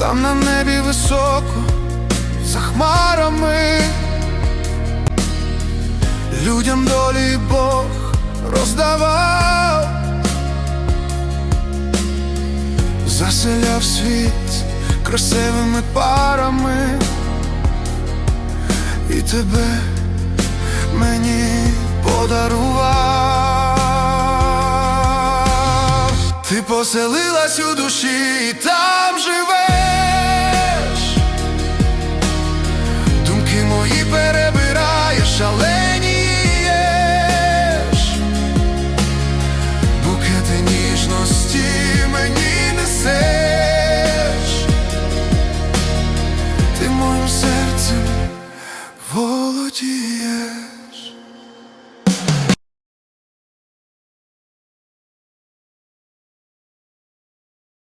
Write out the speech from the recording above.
там на небі високо, за хмарами, людям долі Бог роздавав, заселяв світ красивими парами, і тебе мені подарував. Ти поселилась у душі, 记忆。